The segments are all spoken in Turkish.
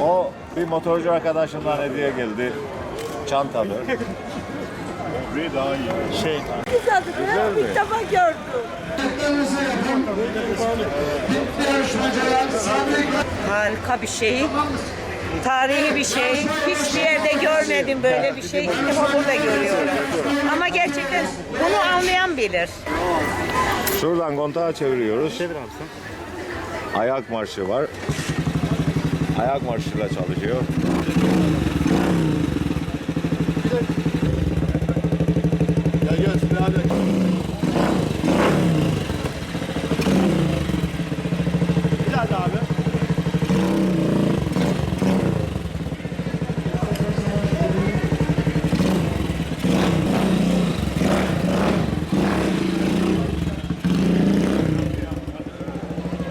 O bir motorcu arkadaşımdan hediye geldi. Çantalı. Bir daha iyi. Şey, Güzeldi. Ben mi? defa gördüm. Harika bir şey. Tarihi bir şey. Hiçbir yerde görmedim böyle bir şey. İlk defa burada görüyorum. Ama gerçekten bunu anlayan bilir. Şuradan kontağı çeviriyoruz. çevir abi sen. Ayak marşı var. Ayak marşıyla çalışıyor. Gel gel şimdi.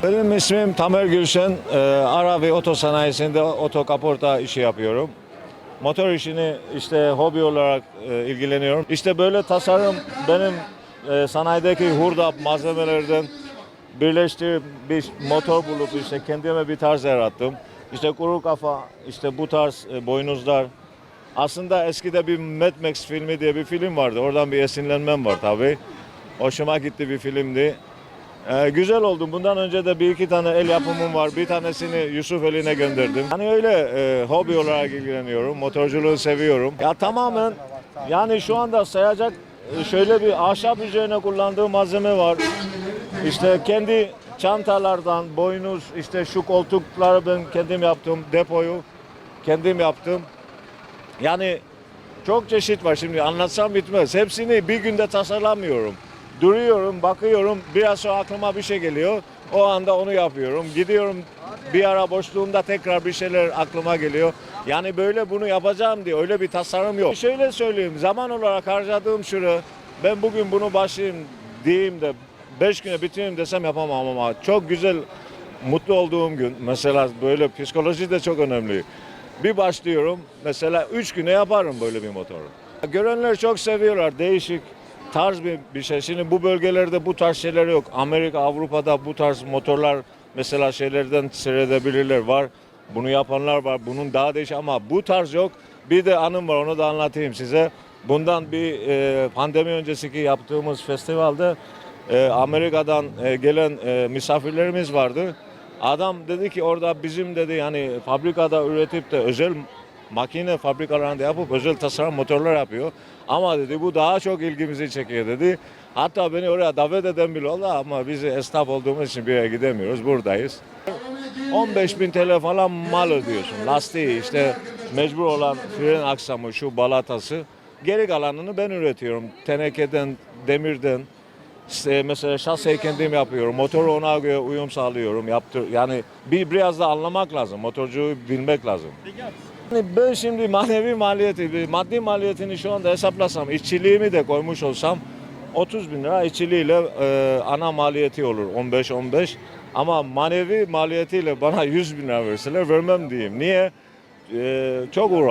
Benim ismim Tamer Gülşen. Ee, Arabi Oto Sanayisi'nde oto kaporta işi yapıyorum. Motor işini işte hobi olarak e, ilgileniyorum. İşte böyle tasarım benim e, sanayideki hurda malzemelerden birleştirip bir motor bulup işte kendime bir tarz yarattım. İşte kuru kafa, işte bu tarz e, boynuzlar. Aslında eskide bir Mad Max filmi diye bir film vardı. Oradan bir esinlenmem var tabii. Hoşuma gitti bir filmdi. Ee, güzel oldu. Bundan önce de bir iki tane el yapımım var. Bir tanesini Yusuf eline gönderdim. Hani öyle e, hobi olarak ilgileniyorum. Motorculuğu seviyorum. Ya tamamen yani şu anda sayacak e, şöyle bir ahşap üzerine kullandığım malzeme var. İşte kendi çantalardan, boynuz, işte şu koltukları ben kendim yaptım. Depoyu kendim yaptım. Yani çok çeşit var şimdi anlatsam bitmez. Hepsini bir günde tasarlamıyorum. Duruyorum, bakıyorum, biraz sonra aklıma bir şey geliyor. O anda onu yapıyorum. Gidiyorum bir ara boşluğumda tekrar bir şeyler aklıma geliyor. Yani böyle bunu yapacağım diye öyle bir tasarım yok. Şöyle söyleyeyim, zaman olarak harcadığım süre ben bugün bunu başlayayım diyeyim de 5 güne bitireyim desem yapamam ama çok güzel mutlu olduğum gün mesela böyle psikoloji de çok önemli. Bir başlıyorum mesela 3 güne yaparım böyle bir motoru. Görenler çok seviyorlar değişik tarz bir, bir şey. Şimdi bu bölgelerde bu tarz şeyler yok. Amerika, Avrupa'da bu tarz motorlar mesela şeylerden seyredebilirler var. Bunu yapanlar var. Bunun daha değişik ama bu tarz yok. Bir de anım var onu da anlatayım size. Bundan bir e, pandemi öncesiki yaptığımız festivalde e, Amerika'dan e, gelen e, misafirlerimiz vardı. Adam dedi ki orada bizim dedi yani fabrikada üretip de özel makine fabrikalarında yapıp özel tasarım motorlar yapıyor. Ama dedi bu daha çok ilgimizi çekiyor dedi. Hatta beni oraya davet eden bile oldu ama biz esnaf olduğumuz için bir yere gidemiyoruz. Buradayız. 15 bin TL falan mal ödüyorsun. Lastiği işte mecbur olan fren aksamı şu balatası. Geri kalanını ben üretiyorum. Tenekeden, demirden. İşte mesela şaseyi kendim yapıyorum. Motoru ona göre uyum sağlıyorum. Yaptır, yani bir biraz da anlamak lazım. Motorcuyu bilmek lazım. Yani ben şimdi manevi maliyeti, maddi maliyetini şu anda hesaplasam, işçiliğimi de koymuş olsam 30 bin lira işçiliğiyle e, ana maliyeti olur 15-15. Ama manevi maliyetiyle bana 100 bin lira verseler vermem diyeyim. Niye? E, çok uğraş.